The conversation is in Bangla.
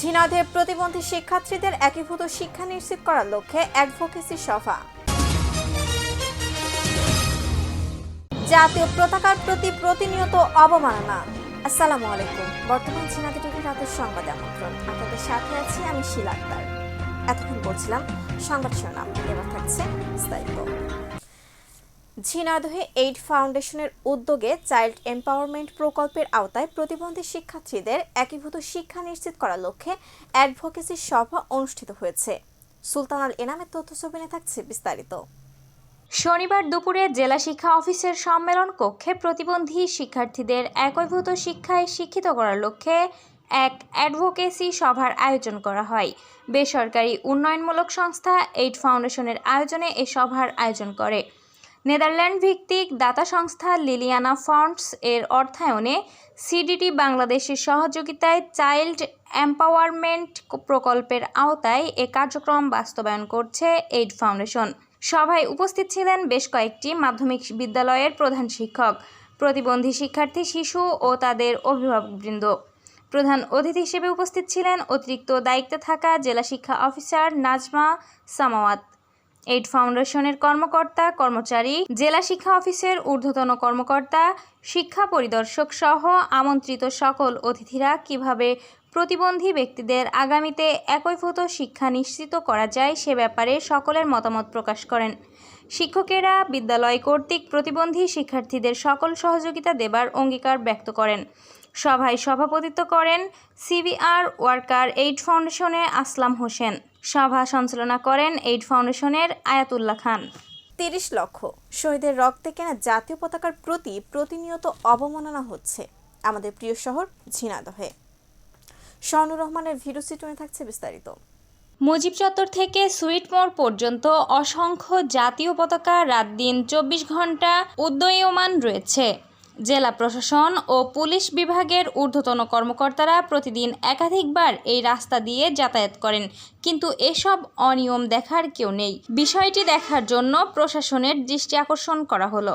ঝিনাইদহে প্রতিবন্ধী শিক্ষার্থীদের একীভূত শিক্ষা নিশ্চিত করার লক্ষ্যে অ্যাডভোকেসি সভা। জাতীয় পতাকার প্রতি প্রতিনিয়ত অবমাননা। আসসালামু আলাইকুম। বর্তমান ঝিনাইদহ টিভি রাতের সংবাদ আমন্ত্রণ। আপনাদের সাথে আছি আমি শিলা আক্তার। এতক্ষণ বলছিলাম সংবাদ শিরোনাম। এবার থাকছে বিস্তারিত ঝিনাইদহে এইড ফাউন্ডেশনের উদ্যোগে চাইল্ড এম্পাওয়ারমেন্ট প্রকল্পের আওতায় প্রতিবন্ধী শিক্ষার্থীদের একীভূত শিক্ষা নিশ্চিত করার লক্ষ্যে অ্যাডভোকেসি সভা অনুষ্ঠিত হয়েছে। সুলতানাল এনামের তথ্য ছবিনে থাকছে বিস্তারিত। শনিবার দুপুরে জেলা শিক্ষা অফিসের সম্মেলন কক্ষে প্রতিবন্ধী শিক্ষার্থীদের একীভূত শিক্ষায় শিক্ষিত করার লক্ষ্যে এক অ্যাডভোকেসি সভার আয়োজন করা হয়। বেসরকারি উন্নয়নমূলক সংস্থা এইড ফাউন্ডেশনের আয়োজনে এ সভার আয়োজন করে। নেদারল্যান্ড ভিত্তিক দাতা সংস্থা লিলিয়ানা ফান্ডস এর অর্থায়নে সিডিটি বাংলাদেশের সহযোগিতায় চাইল্ড এম্পাওয়ারমেন্ট প্রকল্পের আওতায় এ কার্যক্রম বাস্তবায়ন করছে এইড ফাউন্ডেশন। সভায় উপস্থিত ছিলেন বেশ কয়েকটি মাধ্যমিক বিদ্যালয়ের প্রধান শিক্ষক, প্রতিবন্ধী শিক্ষার্থী শিশু ও তাদের অভিভাবকবৃন্দ। প্রধান অতিথি হিসেবে উপস্থিত ছিলেন অতিরিক্ত দায়িত্বে থাকা জেলা শিক্ষা অফিসার নাজমা সামাওয়াত। এইড ফাউন্ডেশনের কর্মকর্তা, কর্মচারী, জেলা শিক্ষা অফিসের ঊর্ধ্বতন কর্মকর্তা, শিক্ষা পরিদর্শক সহ আমন্ত্রিত সকল অতিথিরা কীভাবে প্রতিবন্ধী ব্যক্তিদের আগামীতে একীভূত শিক্ষা নিশ্চিত করা যায় সে ব্যাপারে সকলের মতামত প্রকাশ করেন। শিক্ষকেরা বিদ্যালয় কর্তৃক প্রতিবন্ধী শিক্ষার্থীদের সকল সহযোগিতা দেবার অঙ্গীকার ব্যক্ত করেন। সভায় সভাপতিত্ব করেন সিবিআর ওয়ার্কার এইড ফাউন্ডেশনের আসলাম হোসেন। সভা সঞ্চালনা করেন এইড ফাউন্ডেশনের আয়াতুল্লাহ খান। তিরিশ লক্ষ। শহীদের রক্তে কেনা জাতীয় পতাকার প্রতি প্রতিনিয়ত অবমাননা হচ্ছে আমাদের প্রিয় শহর ঝিনাদহে স্বর্ণ রহমানের ভিডিও চিত্রণে থাকছে বিস্তারিত। মুজিব চত্বর থেকে সুইট মোড় পর্যন্ত অসংখ্য জাতীয় পতাকা রাত দিন চব্বিশ ঘণ্টা উদ্দীয়মান রয়েছে। জেলা প্রশাসন ও পুলিশ বিভাগের ঊর্ধ্বতন কর্মকর্তারা প্রতিদিন একাধিকবার এই রাস্তা দিয়ে যাতায়াত করেন। কিন্তু এসব অনিয়ম দেখার কেউ নেই। বিষয়টি দেখার জন্য প্রশাসনের দৃষ্টি আকর্ষণ করা হলো।